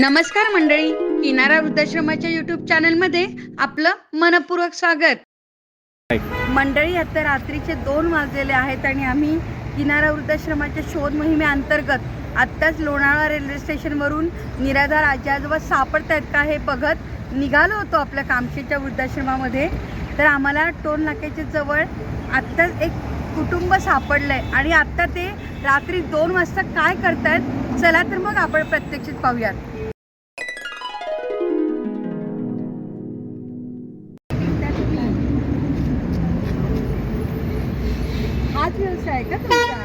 नमस्कार मंडळी किनारा वृद्धाश्रमाच्या युट्यूब चॅनलमध्ये आपलं मनपूर्वक स्वागत. मंडळी आता रात्रीचे दोन वाजलेले आहेत आणि आम्ही किनारा वृद्धाश्रमाच्या शोध मोहिमेअंतर्गत आत्ताच लोणावळा रेल्वे स्टेशनवरून निराधार आजी आजोबा सापडत आहेत का हे बघत निघालो होतो आपल्या कामशेच्या वृद्धाश्रमामध्ये. तर आम्हाला टोल नाक्याच्या जवळ आत्ताच एक कुटुंब सापडलं आहे आणि आत्ता ते रात्री दोन वाजता काय करतायत चला तर मग आपण प्रत्यक्षित पाहूयात. हाच व्यवसाय आहे का तुमचा?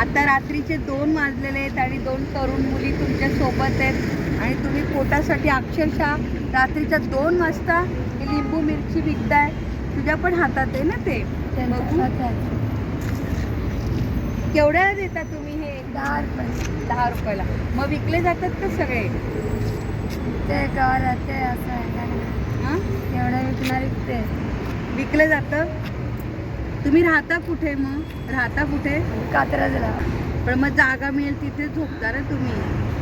आता रात्रीचे दोन वाजलेले आहेत आणि दोन तरुण मुली तुमच्यासोबत आहेत. आणि तुम्ही पोटासाठी अक्षरशः रात्रीच्या दोन वाजता हे लिंबू मिरची विकताय. तुझ्या पण हातात आहे ना ते? बघू. केवढ्याला देता तुम्ही हे? दहा रुपये. दहा रुपयाला. मग विकले जातात का सगळे? ते गावाला ते असं आहे का? हा? एवढं विकणार विकते. विकलं जातं. तुम्ही राहता कुठे मग? राहता कुठे? कात्रा दिला पण मग जागा मिळेल तिथे झोपता ना तुम्ही.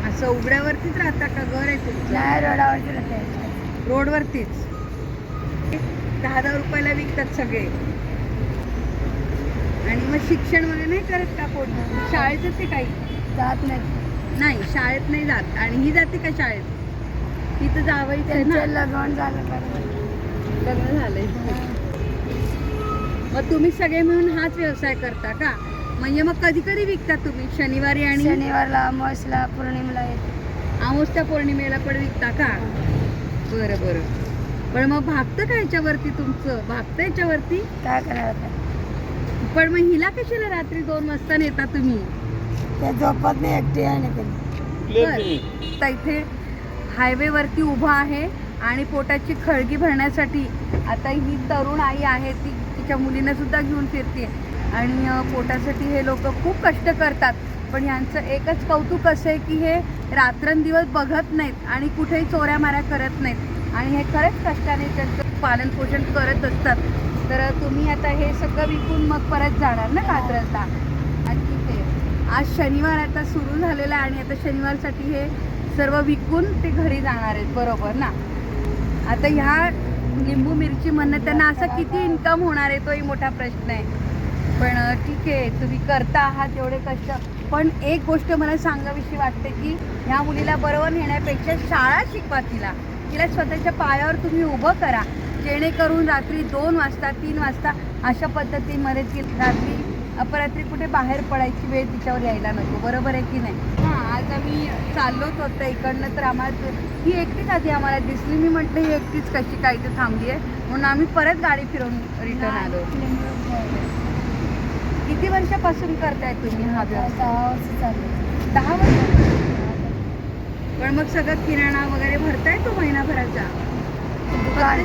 असं उघड्यावरतीच राहता का घर आहे तुमचं? नाही रोडावरती राहते. रोडवरतीच. दहा दहा रुपयाला विकतात सगळे. आणि मग शिक्षण वगैरे नाही करत का कोण? शाळेत जाते काही? जात नाही. नाही शाळेत नाही जात. आणि ही जाते का शाळेत? तिथं ना? त्यांचं लग्न झालं लग्न झालंय. मग तुम्ही सगळे मिळून हाच व्यवसाय करता का? म्हणजे मग कधी कधी विकता तुम्ही? शनिवारी आणि शनिवारला अमावस्याला पौर्णिमेला येते. अमावस्या पौर्णिमेला पण विकता का? बरं बरं. पण मग भागतं का याच्यावरती तुमचं? भागतं याच्यावरती? काय करणार आता? पण मग हिला कशाला रात्री दोन वाजता नेता तुम्ही? ते झोपत नाही एकटी आहे ना त्यांनी बरं. तर इथे हायवेवरती उभा आहे आणि पोटाची खळगी भरण्यासाठी आता ही तरुण आई आहे ती आमच्या मुलींना सुद्धा घेऊन फिरते. आणि पोटासाठी हे लोक खूप कष्ट करतात. पण यांचं एकच कौतुक असं आहे की हे रात्रंदिवस बघत नाहीत आणि कुठेही चोऱ्या माऱ्या करत नाहीत. आणि हे खरंच कष्टाने त्यांचं पालन पोषण करत असतात. तर तुम्ही आता हे सगळं विकून मग परत जाणार ना कात्रजला? आणि ठीक आहे. आज शनिवार आता सुरू झालेला आहे आणि आता शनिवारसाठी हे सर्व विकून ते घरी जाणार आहेत. बरोबर ना? आता ह्या लिंबू मिरची म्हणणं त्यांना असा किती इन्कम होणार आहे तोही मोठा प्रश्न आहे. पण ठीक आहे तुम्ही करता आहात एवढे कष्ट. पण एक गोष्ट मला सांगावीशी वाटते की ह्या मुलीला बरोबर नेण्यापेक्षा शाळा शिकवा तिला. तिला स्वतःच्या पायावर तुम्ही उभं करा. जेणेकरून रात्री दोन वाजता तीन वाजता अशा पद्धतीमध्ये ती रात्री अपरात्री कुठे बाहेर पडायची वेळ तिच्यावर यायला नको. बरोबर आहे की नाही? आज आम्ही चाललोच होतं इकडनं तर आम्हाला ही एकटीच आधी आम्हाला दिसली. मी म्हटलं ही एकटीच कशी काय इथे थांबली आहे? म्हणून आम्ही परत गाडी फिरवून रिटर्न आलो. किती वर्षापासून करताय तुम्ही हा व्यवसाय? दहा वर्ष चालले दहा वर्ष? पण मग सगळं किराणा वगैरे भरताय तो महिनाभराचा? दुकान?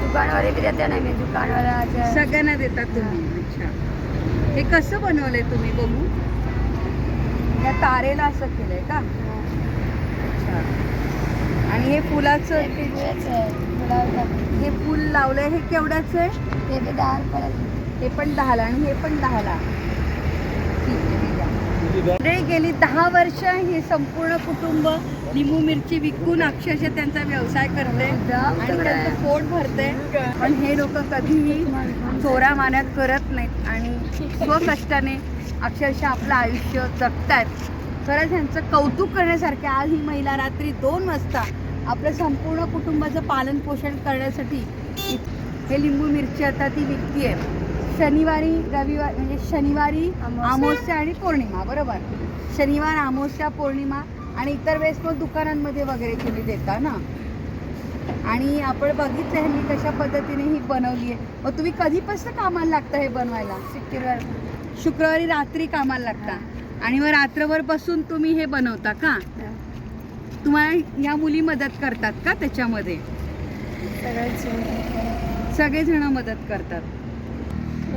दुकानवाले बी देते ना मी दुकानवाला सगळ्यांना देतात तुम्ही. अच्छा. हे कसं बनवलंय तुम्ही बघू? या तारेला असं केलंय का? अच्छा. आणि हे फुलाचं हे फुल लावलंय. हे केवढ्याचं आहे? ते दहा हे पण दहाला आणि हे पण दहाला. मंडळी गेली दहा वर्ष हे संपूर्ण कुटुंब लिंबू मिरची विकून अक्षरशः त्यांचा व्यवसाय करते आणि त्यांचं पोट भरते पण हे लोक कधीही चोऱ्या माऱ्या करत नाहीत आणि स्वकष्टाने अक्षरशः आपलं आयुष्य जगतायत. खरंच ह्यांचं कौतुक करण्यासारखे आज ही महिला रात्री दोन वाजता आपलं संपूर्ण कुटुंबाचं पालन पोषण करण्यासाठी हे लिंबू मिरची आता ती विकतीये. शनिवारी रविवार म्हणजे शनिवारी अमावस्या. आणि पौर्णिमा बरोबर? शनिवार अमावस्या पौर्णिमा आणि इतर वेळेस मग दुकानांमध्ये वगैरे तुम्ही देता ना? आणि आपण बघितलं ह्यांनी कशा पद्धतीने ही बनवली आहे. मग तुम्ही कधीपासून कामाला लागता हे बनवायला? शुक्रवार शुक्रवारी रात्री कामाला लागता. आणि मग रात्रभर बसून तुम्ही हे बनवता का? तुम्हाला ह्या मुली मदत करतात का त्याच्यामध्ये? सगळेजण मदत करतात.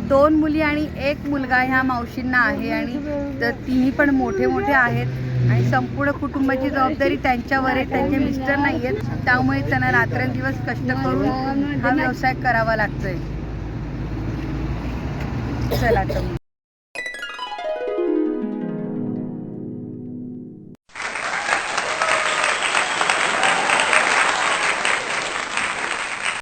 दोन मुली आणि एक मुलगा ह्या मावशींना आहे आणि तर तिन्ही पण मोठे मोठे आहेत. आणि संपूर्ण कुटुंबाची जबाबदारी त्यांच्यावर आहे. त्यांचे मिस्टर नाही आहेत. त्यामुळे त्यांना रात्रंदिवस कष्ट करून हा व्यवसाय करावा लागतोय. चला तर